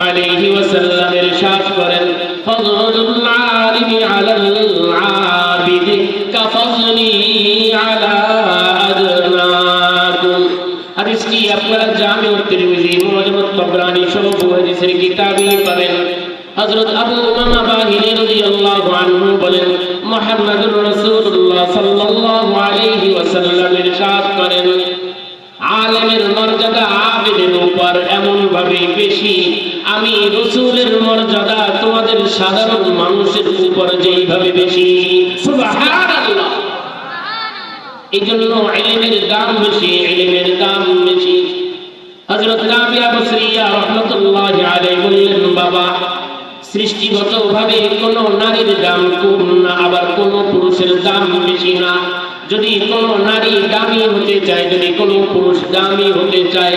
আলাইহি ওয়াসাল্লাম ইরশাদ করেন, ফজলুল আলিমি আলাল আবিদ কাফজলি আলা আদনাকুম। হাদিসটি আপনারা জামিউ তিরমিজি মুআজ্জামুত তাবরানি সহ হাদিসের কিতাবে পাবেন। হযরত আবু উমামা বাহিনী রাদিয়াল্লাহু আনহু বলেন, মুহাম্মদুর রাসূলুল্লাহ সাল্লাল্লাহু আলাইহি ওয়াসাল্লাম ইরশাদ করেন, আলেমের মর্যাদা আবেদের উপর এমন ভাবে বেশি আমি রসুলের মর্যাদা তোমাদের সাধারণ মানুষের উপর যেইভাবে বেশি। এই জন্য এলেমের দাম বেশি, এলেমের দাম বেশি। যদি কোন নারী দামি হতে চায়, যদি কোন পুরুষ দামি হতে চায়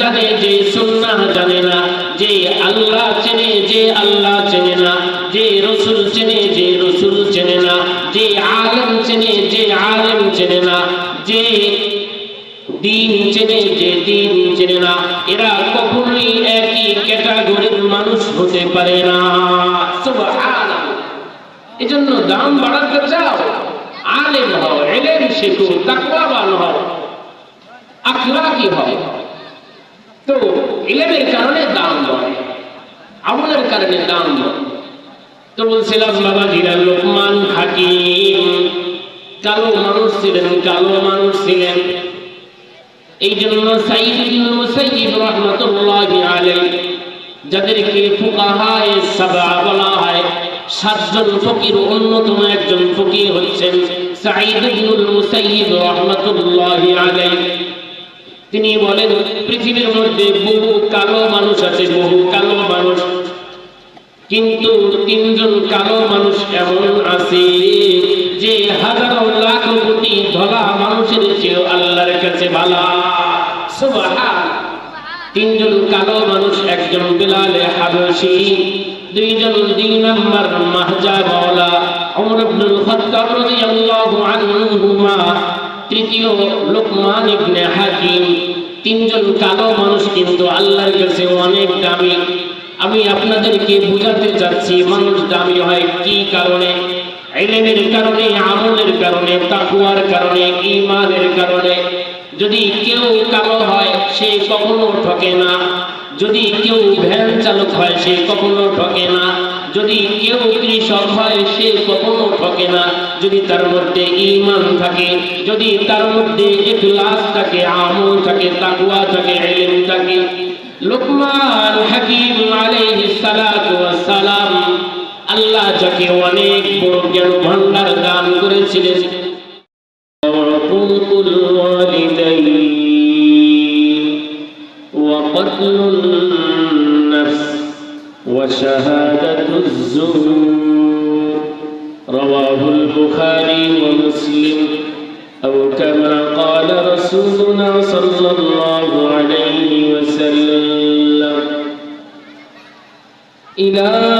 জানে যে সুন্নাহ জানে না, যে আল্লাহ চেনে, যে আল্লাহ চেনে না, যে রসুল চেনে, যে রসুল চেনে না, যে আলেম চেনে, যে আলেম চেনে না, যে দিন চেনে, যে দিন চেনে না, এরা কখনোই একই ক্যাটাগরির মানুষ হতে পারে না। এজন্য দাম বাড়াতে চাও, আলেম হও, এলেম শেখো, তাকওয়াবান হও, আখলাকি হও। তো ইলেমের কারণে দাম বাড়ে আমলের কারণে দাম বাড়ে তো বলছিলাম বাবা জিরা লোকমান হাকিম। কালো মানুষ ছিলেন, কালো মানুষ ছিলেন। এই জন্য সাইদ ইবনে মুসাইয়িব রাহমাতুল্লাহি যাদেরকে বলা হয়, সাতজন ফকির, অন্যতম একজন ফকির হচ্ছেন সাঈদ ইবনুল মুসাইয়িব রাহমাতুল্লাহি আলাইহি। তিনি বলেন, পৃথিবীর মধ্যে বহু কালো মানুষ আছে, বহু কালো মানুষ। কিন্তু তিনজন কালো মানুষ এমন আছে যে হাজারো লাখ কোটি ধলা মানুষের চেয়েও আল্লাহর কাছে ভালো। তিনজন কালো মানুষ, একজন বিলালে হাবশী, দুইজন দুই নম্বর মাহজা মাওলা ইবনুল খাত্তাব রাদিয়াল্লাহু আনহুমা। তৃতীয় লোকমান ইবনে হাকিম। তিনজন কালো মানুষ কিন্তু আল্লাহর কাছে অনেক দামি। আমি আপনাদেরকে বুঝাতে চাচ্ছি, মানুষ দামি হয় কি কারণে? ইলমের কারণে, আমলের কারণে, তাকওয়ার কারণে, ঈমানের কারণে। যদি কেউ কালো হয়, সে কখনো ঠকে না। যদি কেউ ভ্যান চালক হয়, সে কখনো ঠকে না। যদি কেউ কৃষক হয়, সে কখনো ঠকে না। যদি তার মধ্যে ইমান থাকে, যদি তার মধ্যে ইখলাস থাকে, আমল থাকে, তাকওয়া থাকে, ইলম থাকে, লুকমান হাকিম আলাইহিস সালাতু ওয়াস সালাম আল্লাহ যাকে অনেক বড় জ্ঞান ভান্ডার দান করেছিলেন البخاري ومسلم أو كما قال رسولنا صلى الله عليه وسلم. إلهي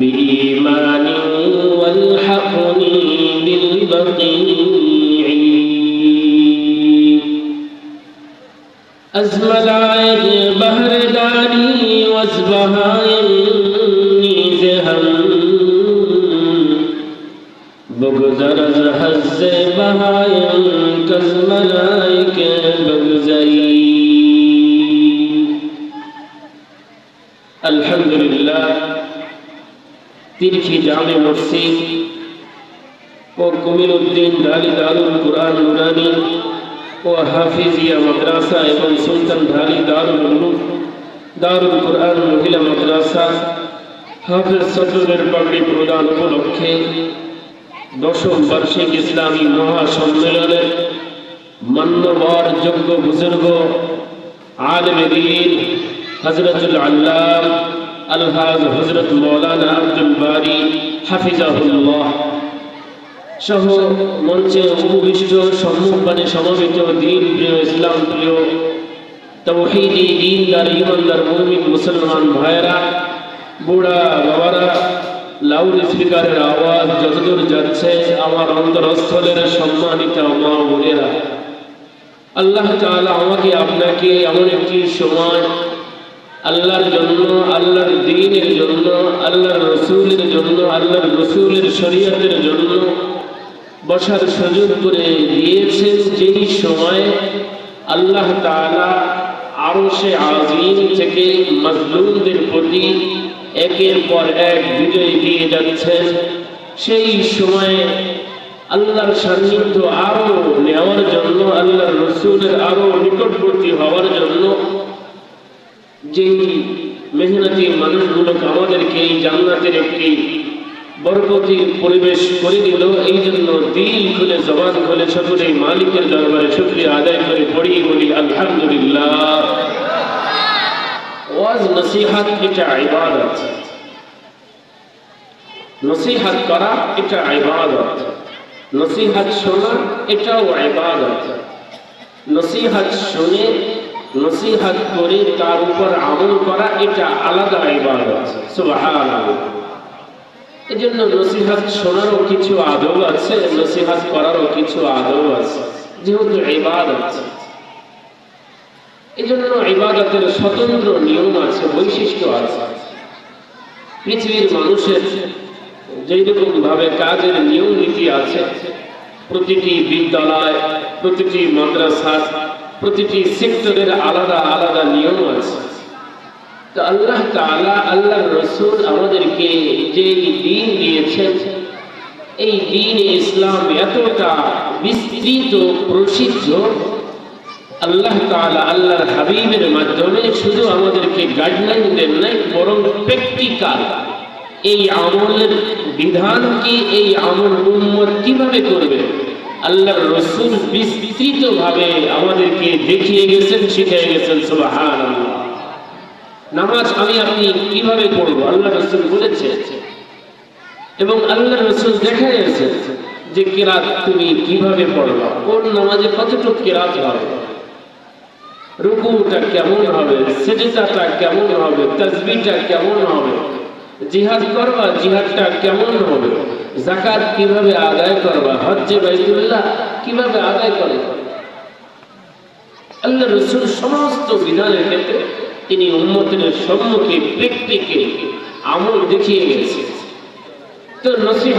بإيمان والحقني بالبقيع. أزمل عيد بهر داري وازبها يمني زهم بغزر زهز بها بهایم کز ملائک তিরখি জামে মসজিদ ও কমির উদ্দিন ঢালি দারুল কুরআন নুরানি ও হাফিজিয়া মাদ্রাসা এবং সুলতান ঢালি দারুল দারুল কুরআন মহিলা মাদ্রাসা হাফিজ সদরের পাগড়ি প্রদান উপলক্ষে দশম বার্ষিক ইসলামী মহাসম্মেলনের মান্যবর যোগ্য বুজুর্গ, আলম দিন হজরতুল আল্লাহ আলহাজ হজরত মৌলানা আব্দুল বারি, হাফিজাহুল্লাহ। সহ মঞ্চে উপবিষ্ট, সম্মুখপানে সমবেত দিন প্রিয় ইসলাম প্রিয়, তৌহিদি দিনদার, ইমানদার, মুমিন, মুসলমান ভাইয়েরা, বুড়া বাবারা লাউড স্পিকারের আওয়াজ যতদূর যাচ্ছে, আমার অন্তরস্থলের সম্মানিত মা বোনেরা, আল্লাহ তাআলা আমাকে আপনাকে এমন একটি সময় আল্লাহর জন্য, আল্লাহর দিনের জন্য, আল্লাহর রসুলের জন্য, আল্লাহর রসুলের শরীয়তের জন্য বসার সুযোগ করে দিয়েছেন যেই সময় আল্লাহ তাআলা আরও সে আজিম থেকে মজলুমদের প্রতি একের পর এক বিজয় দিয়ে যাচ্ছেন। সেই সময়ে আল্লাহর সান্নিধ্য আরও নেওয়ার জন্য, আল্লাহর রসুলের আরও নিকটবর্তী হওয়ার জন্য যেই মেহনতি মানুষগুলোকে আমাদেরকে এই জান্নাতের একটি বরকতি পরিবেশ করে দিল, এই জন্য দিল খুলে জবান খুলে সকলে মালিকের দরবারে শুক্রিয়া আদায় করে পড়ি, বলি আলহামদুলিল্লাহ। ওয়াজ নসিহাত, এটা ইবাদত। নসিহাত করা, এটা ইবাদত। নসিহাত শোনা, এটাও ইবাদত। নসিহাত শুনে নসিহাত করে, তার উপর আমল করা, এটা আলাদা ইবাদত, সুবহানাল্লাহ। এজন্য নসিহাত শোনারও কিছু আদব আছে, নসিহাত করারও কিছু আদব আছে, যেহেতু ইবাদত। এজন্য ইবাদতের স্বতন্ত্র নিয়ম আছে, বৈশিষ্ট্য আছে। পৃথিবীর মানুষের যেই রকম ভাবে কাজের নিয়ম নীতি আছে, প্রতিটি বিদ্যালয়, প্রতিটি মাদ্রাসা প্রতিটি সেক্টরের আলাদা আলাদা নিয়ম আছে। তো আল্লাহ তাআলা আল্লাহ রসুল আমাদেরকে যে দিন দিয়েছেন, এই দিন ইসলাম এতটা বিস্তৃত, প্রসিদ্ধ, আল্লাহ তাআলা আল্লাহর হাবিবের মাধ্যমে শুধু আমাদেরকে গাইডলাইন দেন নাই, বরং প্র্যাকটিক্যাল এই আমলের বিধান কি এই আমল উম্মত কীভাবে করবে? আল্লাহর রসুল বিস্তৃতভাবে আমাদেরকে দেখিয়ে গেছেন, শিখিয়ে গেছেন, সুবহানাল্লাহ। নামাজ আমি আপনি কীভাবে পড়ব? আল্লাহ রসুল বলেছে। এবং আল্লাহ রসুল দেখা গেছে যে কেরাত তুমি কীভাবে পড়বা, কোন নামাজে কতটুকু কেরাত হবে, রুকুটা কেমন হবে, সেজদাটা কেমন হবে তসবিটা কেমন হবে জিহাদ করবা, জিহাদটা কেমন হবে? জাকাত কীভাবে আদায় করবা? হজ্জে বাইতুল্লাহ কীভাবে আদায় করে? আল্লাহ রসুল সমস্ত বিধানের ক্ষেত্রে তিনি উম্মতের সম্মুখে ব্যক্তিকে আমল দেখিয়ে গেছে তো নসিহা